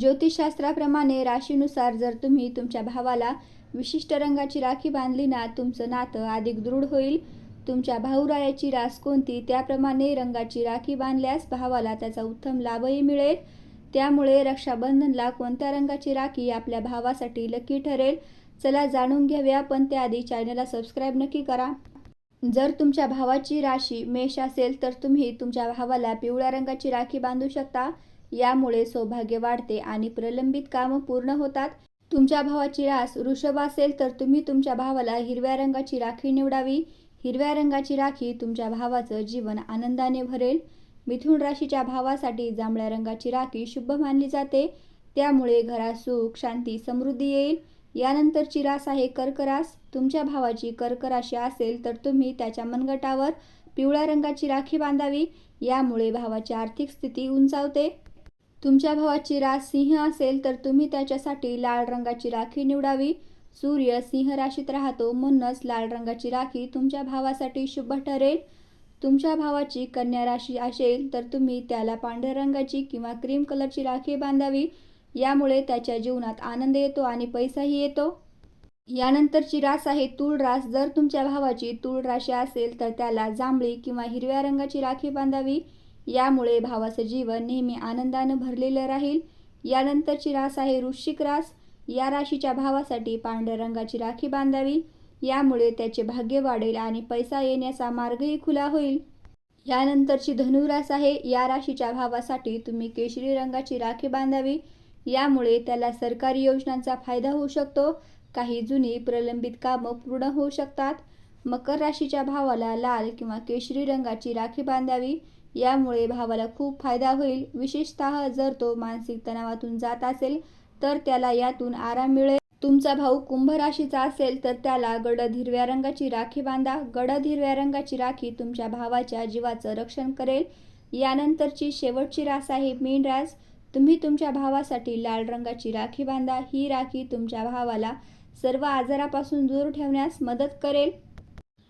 ज्योतिषशास्त्राप्रमाणे राशीनुसार जर तुम्ही तुमच्या भावाला विशिष्ट रंगाची राखी बांधली ना तुमचं नातं अधिक दृढ होईल. तुमच्या भाऊरायाची रास कोणती त्याप्रमाणे रंगाची राखी बांधल्यास भावाला त्याचा उत्तम लाभही मिळेल. त्यामुळे रक्षाबंधनला कोणत्या रंगाची राखी आपल्या भावासाठी लकी ठरेल चला जाणून घ्याव्या पण त्याआधी चॅनलला सबस्क्राईब नक्की करा. जर तुमच्या भावाची राशी मेष असेल तर तुम्ही तुमच्या भावाला पिवळ्या रंगाची राखी बांधू शकता. यामुळे सौभाग्य वाढते आणि प्रलंबित कामं पूर्ण होतात. तुमच्या भावाची रास वृषभ असेल तर तुम्ही तुमच्या भावाला हिरव्या रंगाची राखी निवडावी. हिरव्या रंगाची राखी तुमच्या भावाचं जीवन आनंदाने भरेल. मिथुन राशीच्या भावासाठी जांभळ्या रंगाची राखी शुभ मानली जाते. त्यामुळे घरात सुख शांती समृद्धी येईल. यानंतरची रास आहे कर्करास. तुमच्या भावाची कर्क राशी असेल तर तुम्ही त्याच्या मनगटावर पिवळ्या रंगाची राखी बांधावी. यामुळे भावाची आर्थिक स्थिती उंचावते. तुमच्या भावाची रास सिंह असेल तर तुम्ही त्याच्यासाठी लाल रंगाची राखी निवडावी. सूर्य सिंह राशीत राहतो म्हणूनच लाल रंगाची राखी तुमच्या भावासाठी शुभ ठरेल. तुमच्या भावाची कन्या राशी असेल तर तुम्ही त्याला पांढऱ्या रंगाची किंवा क्रीम कलरची राखी बांधावी. यामुळे त्याच्या जीवनात आनंद येतो आणि पैसाही येतो. यानंतरची रास आहे तूळ रास. जर तुमच्या भावाची तूळ राशी असेल तर त्याला जांभळी किंवा हिरव्या रंगाची राखी बांधावी. यामुळे भावाचं जीवन नेहमी आनंदानं भरलेलं राहील. यानंतरची रास आहे वृश्चिक रास. या राशीच्या भावासाठी पांढऱ्या रंगाची राखी बांधावी. यामुळे त्याचे भाग्य वाढेल आणि पैसा येण्याचा मार्गही खुला होईल. यानंतरची धनुरास आहे. या राशीच्या भावासाठी तुम्ही केशरी रंगाची राखी बांधावी. यामुळे त्याला सरकारी योजनांचा फायदा होऊ शकतो. काही जुनी प्रलंबित कामं पूर्ण होऊ शकतात. मकर राशीच्या भावाला लाल किंवा केशरी रंगाची राखी बांधावी. यामुळे भावाला खूप फायदा होईल. विशेषतः जर तो मानसिक तणावातून जात असेल तर त्याला यातून आराम मिळेल. तुमचा भाऊ कुंभ राशीचा असेल तर त्याला गडद हिरव्या रंगाची राखी बांधा. गडद हिरव्या रंगाची राखी तुमच्या भावाच्या जीवाचं रक्षण करेल. यानंतरची शेवटची रास आहे मीन रास. तुम्ही तुमच्या भावासाठी लाल रंगाची राखी बांधा. ही राखी तुमच्या भावाला सर्व आजारापासून दूर ठेवण्यास मदत करेल.